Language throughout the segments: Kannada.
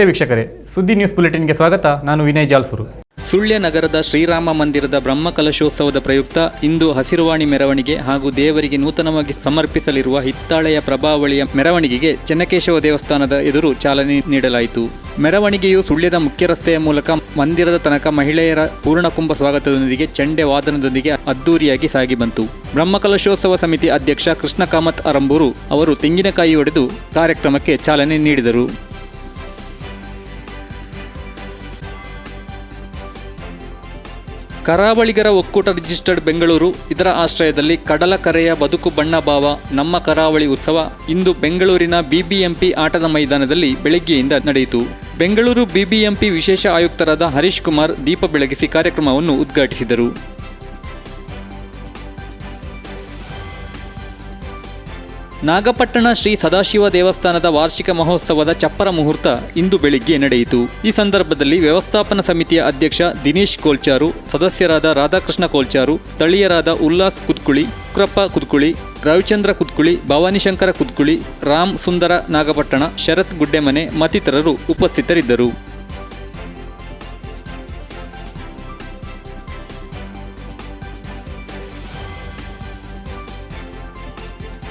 ನಮಸ್ತೆ ವೀಕ್ಷಕರೇ. ಸುದ್ದಿ ನ್ಯೂಸ್ ಬುಲೆಟಿನ್ಗೆ ಸ್ವಾಗತ. ನಾನು ವಿನಯ್ ಜಾಲ್ಸುರು. ಸುಳ್ಯ ನಗರದ ಶ್ರೀರಾಮ ಮಂದಿರದ ಬ್ರಹ್ಮಕಲಶೋತ್ಸವದ ಪ್ರಯುಕ್ತ ಇಂದು ಹಸಿರುವಾಣಿ ಮೆರವಣಿಗೆ ಹಾಗೂ ದೇವರಿಗೆ ನೂತನವಾಗಿ ಸಮರ್ಪಿಸಲಿರುವ ಹಿತ್ತಾಳೆಯ ಪ್ರಭಾವಳಿಯ ಮೆರವಣಿಗೆಗೆ ಚೆನ್ನಕೇಶವ ದೇವಸ್ಥಾನದ ಎದುರು ಚಾಲನೆ ನೀಡಲಾಯಿತು. ಮೆರವಣಿಗೆಯು ಸುಳ್ಯದ ಮುಖ್ಯ ರಸ್ತೆಯ ಮೂಲಕ ಮಂದಿರದ ತನಕ ಮಹಿಳೆಯರ ಪೂರ್ಣಕುಂಭ ಸ್ವಾಗತದೊಂದಿಗೆ ಚಂಡೆ ವಾದನದೊಂದಿಗೆ ಅದ್ದೂರಿಯಾಗಿ ಸಾಗಿ ಬಂತು. ಬ್ರಹ್ಮಕಲಶೋತ್ಸವ ಸಮಿತಿ ಅಧ್ಯಕ್ಷ ಕೃಷ್ಣ ಕಾಮತ್ ಅರಂಬೂರು ಅವರು ತೆಂಗಿನಕಾಯಿ ಒಡೆದು ಕಾರ್ಯಕ್ರಮಕ್ಕೆ ಚಾಲನೆ ನೀಡಿದರು. ಕರಾವಳಿಗರ ಒಕ್ಕೂಟ ರಿಜಿಸ್ಟರ್ಡ್ ಬೆಂಗಳೂರು, ಇದರ ಆಶ್ರಯದಲ್ಲಿ ಕಡಲಕರೆಯ ಬದುಕು ಬಣ್ಣ ಭಾವ, ನಮ್ಮ ಕರಾವಳಿ ಉತ್ಸವ ಇಂದು ಬೆಂಗಳೂರಿನ ಬಿಬಿಎಂಪಿ ಆಟದ ಮೈದಾನದಲ್ಲಿ ಬೆಳಗ್ಗೆಯಿಂದ ನಡೆಯಿತು. ಬೆಂಗಳೂರು ಬಿಬಿಎಂಪಿ ವಿಶೇಷ ಆಯುಕ್ತರಾದ ಹರೀಶ್ ಕುಮಾರ್ ದೀಪ ಬೆಳಗಿಸಿ ಕಾರ್ಯಕ್ರಮವನ್ನು ಉದ್ಘಾಟಿಸಿದರು. ನಾಗಪಟ್ಟಣ ಶ್ರೀ ಸದಾಶಿವ ದೇವಸ್ಥಾನದ ವಾರ್ಷಿಕ ಮಹೋತ್ಸವದ ಚಪ್ಪರ ಮುಹೂರ್ತ ಇಂದು ಬೆಳಿಗ್ಗೆ ನಡೆಯಿತು. ಈ ಸಂದರ್ಭದಲ್ಲಿ ವ್ಯವಸ್ಥಾಪನಾ ಸಮಿತಿಯ ಅಧ್ಯಕ್ಷ ದಿನೇಶ್ ಕೋಲ್ಚಾರು, ಸದಸ್ಯರಾದ ರಾಧಾಕೃಷ್ಣ ಕೋಲ್ಚಾರು, ಸ್ಥಳೀಯರಾದ ಉಲ್ಲಾಸ್ ಕುದ್ಕುಳಿ ಉಕ್ರಪ್ಪ ಕುದ್ಕುಳಿ, ರವಿಚಂದ್ರ ಕುದ್ಕುಳಿ, ಭವಾನಿಶಂಕರ ಕುದ್ಕುಳಿ, ರಾಮ್ ಸುಂದರ ನಾಗಪಟ್ಟಣ, ಶರತ್ ಗುಡ್ಡೆಮನೆ ಮತ್ತಿತರರು ಉಪಸ್ಥಿತರಿದ್ದರು.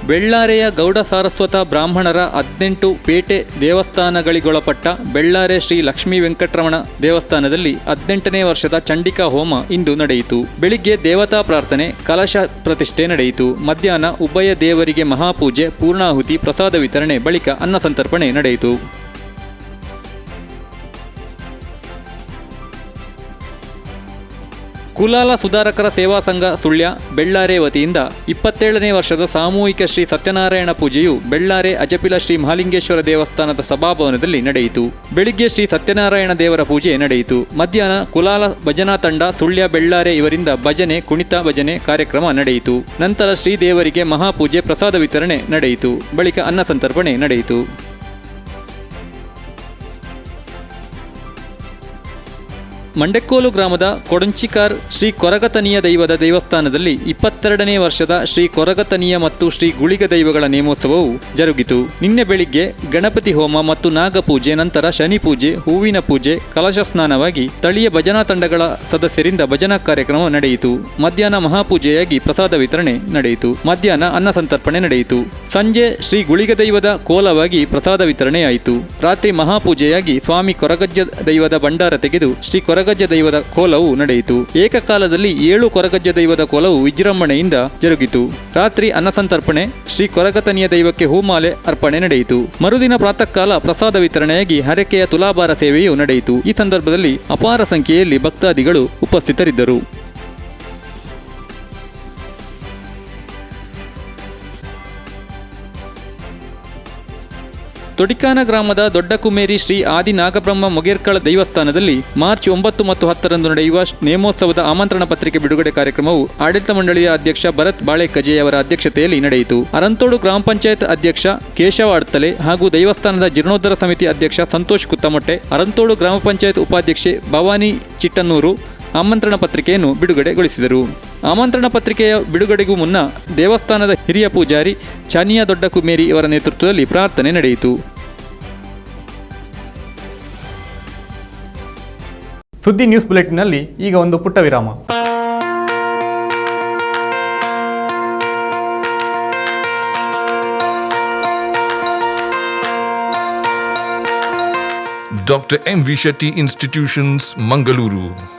ಬೆಳ್ಳಾರೆಯ ಗೌಡ ಸಾರಸ್ವತ ಬ್ರಾಹ್ಮಣರ ಹದಿನೆಂಟು ಪೇಟೆ ದೇವಸ್ಥಾನಗಳಿಗೊಳಪಟ್ಟ ಬೆಳ್ಳಾರೆ ಶ್ರೀ ಲಕ್ಷ್ಮೀ ವೆಂಕಟರಮಣ ದೇವಸ್ಥಾನದಲ್ಲಿ ಹದಿನೆಂಟನೇ ವರ್ಷದ ಚಂಡಿಕಾ ಹೋಮ ಇಂದು ನಡೆಯಿತು. ಬೆಳಿಗ್ಗೆ ದೇವತಾ ಪ್ರಾರ್ಥನೆ, ಕಲಶ ಪ್ರತಿಷ್ಠೆ ನಡೆಯಿತು. ಮಧ್ಯಾಹ್ನ ಉಭಯ ದೇವರಿಗೆ ಮಹಾಪೂಜೆ, ಪೂರ್ಣಾಹುತಿ, ಪ್ರಸಾದ ವಿತರಣೆ ಬಳಿಕ ಅನ್ನ ಸಂತರ್ಪಣೆ ನಡೆಯಿತು. ಕುಲಾಲ ಸುಧಾರಕರ ಸೇವಾ ಸಂಘ ಸುಳ್ಯ, ಬೆಳ್ಳಾರೆ ವತಿಯಿಂದ ಇಪ್ಪತ್ತೇಳನೇ ವರ್ಷದ ಸಾಮೂಹಿಕ ಶ್ರೀ ಸತ್ಯನಾರಾಯಣ ಪೂಜೆಯು ಬೆಳ್ಳಾರೆ ಅಜಪಿಲ ಶ್ರೀ ಮಹಾಲಿಂಗೇಶ್ವರ ದೇವಸ್ಥಾನದ ಸಭಾಭವನದಲ್ಲಿ ನಡೆಯಿತು. ಬೆಳಿಗ್ಗೆ ಶ್ರೀ ಸತ್ಯನಾರಾಯಣ ದೇವರ ಪೂಜೆ ನಡೆಯಿತು. ಮಧ್ಯಾಹ್ನ ಕುಲಾಲ ಭಜನಾ ತಂಡ, ಸುಳ್ಯ, ಬೆಳ್ಳಾರೆ ಇವರಿಂದ ಭಜನೆ, ಕುಣಿತ ಭಜನೆ ಕಾರ್ಯಕ್ರಮ ನಡೆಯಿತು. ನಂತರ ಶ್ರೀ ದೇವರಿಗೆ ಮಹಾಪೂಜೆ ಪ್ರಸಾದ ವಿತರಣೆ ನಡೆಯಿತು. ಬಳಿಕ ಅನ್ನ ಸಂತರ್ಪಣೆ ನಡೆಯಿತು. ಮಂಡೆಕೋಲು ಗ್ರಾಮದ ಕೊಡಂಚಿಕಾರ್ ಶ್ರೀ ಕೊರಗತನಿಯ ದೈವದ ದೇವಸ್ಥಾನದಲ್ಲಿ ಇಪ್ಪತ್ತೆರಡನೇ ವರ್ಷದ ಶ್ರೀ ಕೊರಗತನಿಯ ಮತ್ತು ಶ್ರೀ ಗುಳಿಗ ದೈವಗಳ ನೇಮೋತ್ಸವವು ಜರುಗಿತು. ನಿನ್ನೆ ಬೆಳಿಗ್ಗೆ ಗಣಪತಿ ಹೋಮ ಮತ್ತು ನಾಗಪೂಜೆ, ನಂತರ ಶನಿ ಪೂಜೆ, ಹೂವಿನ ಪೂಜೆ, ಕಲಶ ಸ್ನಾನವಾಗಿ ಸ್ಥಳೀಯ ಭಜನಾ ತಂಡಗಳ ಸದಸ್ಯರಿಂದ ಭಜನಾ ಕಾರ್ಯಕ್ರಮ ನಡೆಯಿತು. ಮಧ್ಯಾಹ್ನ ಮಹಾಪೂಜೆಯಾಗಿ ಪ್ರಸಾದ ವಿತರಣೆ ನಡೆಯಿತು. ಮಧ್ಯಾಹ್ನ ಅನ್ನ ಸಂತರ್ಪಣೆ ನಡೆಯಿತು. ಸಂಜೆ ಶ್ರೀ ಗುಳಿಗ ದೈವದ ಕೋಲವಾಗಿ ಪ್ರಸಾದ ವಿತರಣೆಯಾಯಿತು. ರಾತ್ರಿ ಮಹಾಪೂಜೆಯಾಗಿ ಸ್ವಾಮಿ ಕೊರಗಜ್ಜ ದೈವದ ಭಂಡಾರ ತೆಗೆದು ಶ್ರೀ ಕೊರಗಜ್ಜ ದೈವದ ಕೋಲವು ನಡೆಯಿತು. ಏಕಕಾಲದಲ್ಲಿ ಏಳು ಕೊರಗಜ್ಜ ದೈವದ ಕೋಲವು ವಿಜೃಂಭಣೆಯಿಂದ ಜರುಗಿತು. ರಾತ್ರಿ ಅನ್ನಸಂತರ್ಪಣೆ, ಶ್ರೀ ಕೊರಗತನಿಯ ದೈವಕ್ಕೆ ಹೂಮಾಲೆ ಅರ್ಪಣೆ ನಡೆಯಿತು. ಮರುದಿನ ಪ್ರಾತಃ ಕಾಲ ಪ್ರಸಾದ ವಿತರಣೆಯಾಗಿ ಹರಕೆಯ ತುಲಾಭಾರ ಸೇವೆಯೂ ನಡೆಯಿತು. ಈ ಸಂದರ್ಭದಲ್ಲಿ ಅಪಾರ ಸಂಖ್ಯೆಯಲ್ಲಿ ಭಕ್ತಾದಿಗಳು ಉಪಸ್ಥಿತರಿದ್ದರು. ತೊಡಿಕಾನ ಗ್ರಾಮದ ದೊಡ್ಡ ಕುಮೇರಿ ಶ್ರೀ ಆದಿ ನಾಗಬ್ರಹ್ಮ ಮೊಗೇರ್ಕಳ ದೇವಸ್ಥಾನದಲ್ಲಿ ಮಾರ್ಚ್ ಒಂಬತ್ತು ಮತ್ತು ಹತ್ತರಂದು ನಡೆಯುವ ನೇಮೋತ್ಸವದ ಆಮಂತ್ರಣ ಪತ್ರಿಕೆ ಬಿಡುಗಡೆ ಕಾರ್ಯಕ್ರಮವು ಆಡಳಿತ ಮಂಡಳಿಯ ಅಧ್ಯಕ್ಷ ಭರತ್ ಬಾಳೆ ಕಜೆಯವರ ಅಧ್ಯಕ್ಷತೆಯಲ್ಲಿ ನಡೆಯಿತು. ಅರಂತೋಡು ಗ್ರಾಮ ಪಂಚಾಯತ್ ಅಧ್ಯಕ್ಷ ಕೇಶವ ಅಡ್ತಲೆ ಹಾಗೂ ದೇವಸ್ಥಾನದ ಜೀರ್ಣೋದ್ಧರ ಸಮಿತಿ ಅಧ್ಯಕ್ಷ ಸಂತೋಷ್ ಕುತ್ತಮೊಟ್ಟೆ, ಅರಂತೋಡು ಗ್ರಾಮ ಪಂಚಾಯತ್ ಉಪಾಧ್ಯಕ್ಷೆ ಭವಾನಿ ಚಿಟ್ಟನ್ನೂರು ಆಮಂತ್ರಣ ಪತ್ರಿಕೆಯನ್ನು ಬಿಡುಗಡೆಗೊಳಿಸಿದರು ಆಮಂತ್ರಣ ಪತ್ರಿಕೆಯ ಬಿಡುಗಡೆಗೂ ಮುನ್ನ ದೇವಸ್ಥಾನದ ಹಿರಿಯ ಪೂಜಾರಿ ಚಾನಿಯಾ ದೊಡ್ಡ ಕುಮೇರಿ ಇವರ ನೇತೃತ್ವದಲ್ಲಿ ಪ್ರಾರ್ಥನೆ ನಡೆಯಿತು ಸುದ್ದಿ ನ್ಯೂಸ್ ಬುಲೆಟಿನ್ನಲ್ಲಿ ಈಗ ಒಂದು ಪುಟ್ಟ ವಿರಾಮ doctor M V. Institutions Mangaluru Mangaluru.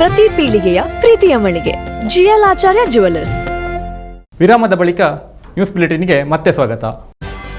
ಪ್ರತಿ ಪೀಳಿಗೆಯ ಪ್ರೀತಿಯ ಮಳಿಗೆ. ಜಿಎಲ್ ಆಚಾರ್ಯ ಜುವೆಲ್ಲರ್ಸ್ ವಿರಾಮದ ಬಳಿಕ ನ್ಯೂಸ್ ಬುಲೆಟಿನ್ಗೆ ಮತ್ತೆ ಸ್ವಾಗತ.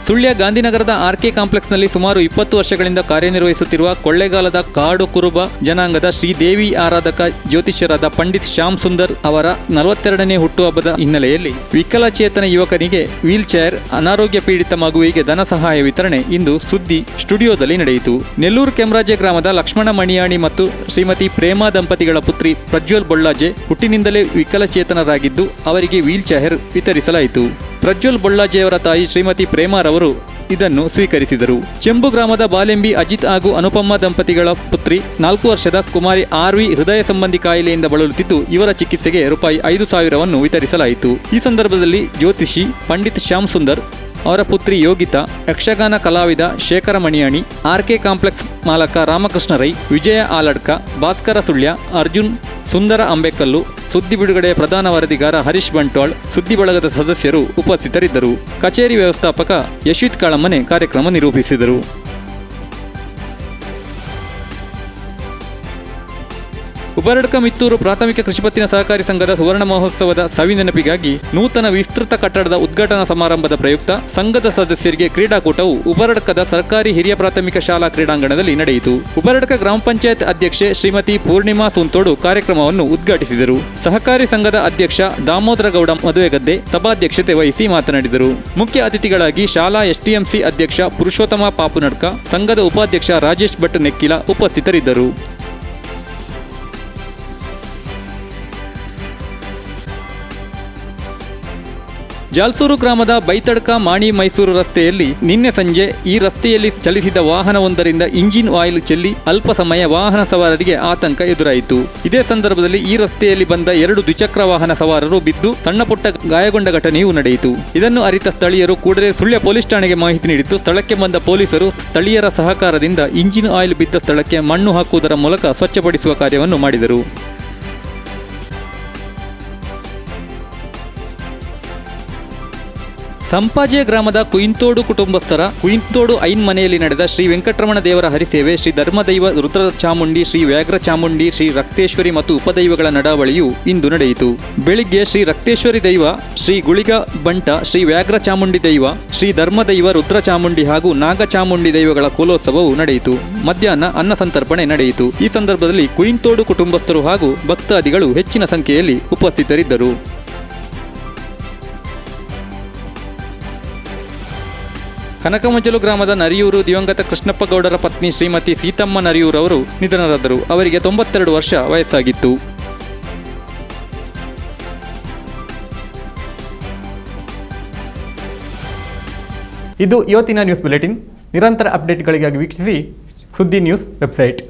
ಸುಳ್ಯ ಗಾಂಧಿನಗರದ ಆರ್ಕೆ ಕಾಂಪ್ಲೆಕ್ಸ್ನಲ್ಲಿ ಸುಮಾರು ಇಪ್ಪತ್ತು ವರ್ಷಗಳಿಂದ ಕಾರ್ಯನಿರ್ವಹಿಸುತ್ತಿರುವ ಕೊಳ್ಳೆಗಾಲದ ಕಾಡು ಕುರುಬ ಜನಾಂಗದ ಶ್ರೀದೇವಿ ಆರಾಧಕ ಜ್ಯೋತಿಷ್ಯರಾದ ಪಂಡಿತ್ ಶ್ಯಾಮ್ ಸುಂದರ್ ಅವರ ನಲವತ್ತೆರಡನೇ ಹುಟ್ಟುಹಬ್ಬದ ಹಿನ್ನೆಲೆಯಲ್ಲಿ ವಿಕಲಚೇತನ ಯುವಕನಿಗೆ ವೀಲ್ ಚೇರ್ ಅನಾರೋಗ್ಯ ಪೀಡಿತ ಮಗುವಿಗೆ ಧನ ಸಹಾಯ ವಿತರಣೆ ಇಂದು ಸುದ್ದಿ ಸ್ಟುಡಿಯೋದಲ್ಲಿ ನಡೆಯಿತು. ನೆಲ್ಲೂರು ಕೆಮ್ರಾಜೆ ಗ್ರಾಮದ ಲಕ್ಷ್ಮಣ ಮಣಿಯಾಣಿ ಮತ್ತು ಶ್ರೀಮತಿ ಪ್ರೇಮಾ ದಂಪತಿಗಳ ಪುತ್ರಿ ಪ್ರಜ್ವಲ್ ಬೊಳ್ಳಾಜೆ ಹುಟ್ಟಿನಿಂದಲೇ ವಿಕಲಚೇತನರಾಗಿದ್ದು, ಅವರಿಗೆ ವೀಲ್ ಚೇರ್ ವಿತರಿಸಲಾಯಿತು. ಪ್ರಜ್ವಲ್ ಬೊಳ್ಳಾಜಿಯವರ ತಾಯಿ ಶ್ರೀಮತಿ ಪ್ರೇಮಾರವರು ಇದನ್ನು ಸ್ವೀಕರಿಸಿದರು. ಚೆಂಬು ಗ್ರಾಮದ ಬಾಲೆಂಬಿ ಅಜಿತ್ ಹಾಗೂ ಅನುಪಮ್ಮ ದಂಪತಿಗಳ ಪುತ್ರಿ, ನಾಲ್ಕು ವರ್ಷದ ಕುಮಾರಿ ಆರ್ವಿ ಹೃದಯ ಸಂಬಂಧಿ ಕಾಯಿಲೆಯಿಂದ ಬಳಲುತ್ತಿದ್ದು, ಇವರ ಚಿಕಿತ್ಸೆಗೆ ರೂಪಾಯಿ ಐದು ಸಾವಿರವನ್ನು ವಿತರಿಸಲಾಯಿತು. ಈ ಸಂದರ್ಭದಲ್ಲಿ ಜ್ಯೋತಿಷಿ, ಪಂಡಿತ್ ಶ್ಯಾಮ್ ಸುಂದರ್ ಅವರ ಪುತ್ರಿ ಯೋಗಿತಾ, ಯಕ್ಷಗಾನ ಕಲಾವಿದ ಶೇಖರ ಮಣಿಯಾಣಿ, ಆರ್ಕೆ ಕಾಂಪ್ಲೆಕ್ಸ್ ಮಾಲಕ ರಾಮಕೃಷ್ಣ ರೈ, ವಿಜಯ ಆಲಡ್ಕ, ಭಾಸ್ಕರ ಸುಳ್ಯ, ಅರ್ಜುನ್, ಸುಂದರ ಅಂಬೇಕಲ್ಲು, ಸುದ್ದಿ ಬಿಡುಗಡೆಯ ಪ್ರಧಾನ ವರದಿಗಾರ ಹರೀಶ್ ಬಂಟ್ವಾಳ್, ಸುದ್ದಿ ಬಳಗದ ಸದಸ್ಯರು ಉಪಸ್ಥಿತರಿದ್ದರು. ಕಚೇರಿ ವ್ಯವಸ್ಥಾಪಕ ಯಶಿತ್ ಕಾಳಮ್ಮನೆ ಕಾರ್ಯಕ್ರಮ ನಿರೂಪಿಸಿದರು. ಉಬರಡ್ಕ ಮಿತ್ತೂರು ಪ್ರಾಥಮಿಕ ಕೃಷಿಪತ್ತಿನ ಸಹಕಾರಿ ಸಂಘದ ಸುವರ್ಣ ಮಹೋತ್ಸವದ ಸವಿ ನೆನಪಿಗಾಗಿ ನೂತನ ವಿಸ್ತೃತ ಕಟ್ಟಡದ ಉದ್ಘಾಟನಾ ಸಮಾರಂಭದ ಪ್ರಯುಕ್ತ ಸಂಘದ ಸದಸ್ಯರಿಗೆ ಕ್ರೀಡಾಕೂಟವು ಉಬರಡ್ಕದ ಸರ್ಕಾರಿ ಹಿರಿಯ ಪ್ರಾಥಮಿಕ ಶಾಲಾ ಕ್ರೀಡಾಂಗಣದಲ್ಲಿ ನಡೆಯಿತು. ಉಬರಡ್ಕ ಗ್ರಾಮ ಪಂಚಾಯತ್ ಅಧ್ಯಕ್ಷೆ ಶ್ರೀಮತಿ ಪೂರ್ಣಿಮಾ ಸುಂತೋಡು ಕಾರ್ಯಕ್ರಮವನ್ನು ಉದ್ಘಾಟಿಸಿದರು. ಸಹಕಾರಿ ಸಂಘದ ಅಧ್ಯಕ್ಷ ದಾಮೋದರ ಗೌಡ ಮದುವೆಗದ್ದೆ ಸಭಾಧ್ಯಕ್ಷತೆ ವಹಿಸಿ ಮಾತನಾಡಿದರು. ಮುಖ್ಯ ಅತಿಥಿಗಳಾಗಿ ಶಾಲಾ ಎಸ್ಟಿಎಂಸಿ ಅಧ್ಯಕ್ಷ ಪುರುಷೋತ್ತಮ ಪಾಪುನಡ್ಕ, ಸಂಘದ ಉಪಾಧ್ಯಕ್ಷ ರಾಜೇಶ್ ಭಟ್ ನೆಕ್ಕಿಲ ಉಪಸ್ಥಿತರಿದ್ದರು. ಜಾಲ್ಸೂರು ಗ್ರಾಮದ ಬೈತಡ್ಕ ಮಾಣಿ ಮೈಸೂರು ರಸ್ತೆಯಲ್ಲಿ ನಿನ್ನೆ ಸಂಜೆ ಈ ರಸ್ತೆಯಲ್ಲಿ ಚಲಿಸಿದ ವಾಹನವೊಂದರಿಂದ ಇಂಜಿನ್ ಆಯಿಲ್ ಚೆಲ್ಲಿ ಅಲ್ಪ ಸಮಯ ವಾಹನ ಸವಾರರಿಗೆ ಆತಂಕ ಎದುರಾಯಿತು. ಇದೇ ಸಂದರ್ಭದಲ್ಲಿ ಈ ರಸ್ತೆಯಲ್ಲಿ ಬಂದ ಎರಡು ದ್ವಿಚಕ್ರ ವಾಹನ ಸವಾರರು ಬಿದ್ದು ಸಣ್ಣ ಪುಟ್ಟ ಗಾಯಗೊಂಡ ಘಟನೆಯೂ ನಡೆಯಿತು. ಇದನ್ನು ಅರಿತ ಸ್ಥಳೀಯರು ಕೂಡಲೇ ಸುಳ್ಯ ಪೊಲೀಸ್ ಠಾಣೆಗೆ ಮಾಹಿತಿ ನೀಡಿದ್ದು, ಸ್ಥಳಕ್ಕೆ ಬಂದ ಪೊಲೀಸರು ಸ್ಥಳೀಯರ ಸಹಕಾರದಿಂದ ಇಂಜಿನ್ ಆಯಿಲ್ ಬಿದ್ದ ಸ್ಥಳಕ್ಕೆ ಮಣ್ಣು ಹಾಕುವುದರ ಮೂಲಕ ಸ್ವಚ್ಛಪಡಿಸುವ ಕಾರ್ಯವನ್ನು ಮಾಡಿದರು. ಸಂಪಾಜೆ ಗ್ರಾಮದ ಕುಯಿಂತೋಡು ಕುಟುಂಬಸ್ಥರ ಕುಯಿಂತೋಡು ಐನ್ ಮನೆಯಲ್ಲಿ ನಡೆದ ಶ್ರೀ ವೆಂಕಟರಮಣ ದೇವರ ಹರಿಸೇವೆ, ಶ್ರೀ ಧರ್ಮದೈವ ರುದ್ರ ಚಾಮುಂಡಿ, ಶ್ರೀ ವ್ಯಾಘ್ರ ಚಾಮುಂಡಿ, ಶ್ರೀ ರಕ್ತೇಶ್ವರಿ ಮತ್ತು ಉಪದೈವಗಳ ನಡಾವಳಿಯು ಇಂದು ನಡೆಯಿತು. ಬೆಳಿಗ್ಗೆ ಶ್ರೀ ರಕ್ತೇಶ್ವರಿ ದೈವ, ಶ್ರೀ ಗುಳಿಗ ಬಂಟ, ಶ್ರೀ ವ್ಯಾಘ್ರ ಚಾಮುಂಡಿ ದೈವ, ಶ್ರೀ ಧರ್ಮದೈವ ರುದ್ರ ಚಾಮುಂಡಿ ಹಾಗೂ ನಾಗ ಚಾಮುಂಡಿ ದೈವಗಳ ಕುಲೋತ್ಸವವು ನಡೆಯಿತು. ಮಧ್ಯಾಹ್ನ ಅನ್ನ ಸಂತರ್ಪಣೆ ನಡೆಯಿತು. ಈ ಸಂದರ್ಭದಲ್ಲಿ ಕುಯಿಂತೋಡು ಕುಟುಂಬಸ್ಥರು ಹಾಗೂ ಭಕ್ತಾದಿಗಳು ಹೆಚ್ಚಿನ ಸಂಖ್ಯೆಯಲ್ಲಿ ಉಪಸ್ಥಿತರಿದ್ದರು. ಕನಕಮಂಜಲು ಗ್ರಾಮದ ನರಿಯೂರು ದಿವಂಗತ ಕೃಷ್ಣಪ್ಪ ಗೌಡರ ಪತ್ನಿ ಶ್ರೀಮತಿ ಸೀತಮ್ಮ ನರಿಯೂರು ಅವರು ನಿಧನರಾದರು. ಅವರಿಗೆ ತೊಂಬತ್ತೆರಡು ವರ್ಷ ವಯಸ್ಸಾಗಿತ್ತು. ಇದು ಇವತ್ತಿನ ನ್ಯೂಸ್ ಬುಲೆಟಿನ್. ನಿರಂತರ ಅಪ್ಡೇಟ್ಗಳಿಗಾಗಿ ವೀಕ್ಷಿಸಿ ಸುದ್ದಿ ನ್ಯೂಸ್ ವೆಬ್ಸೈಟ್.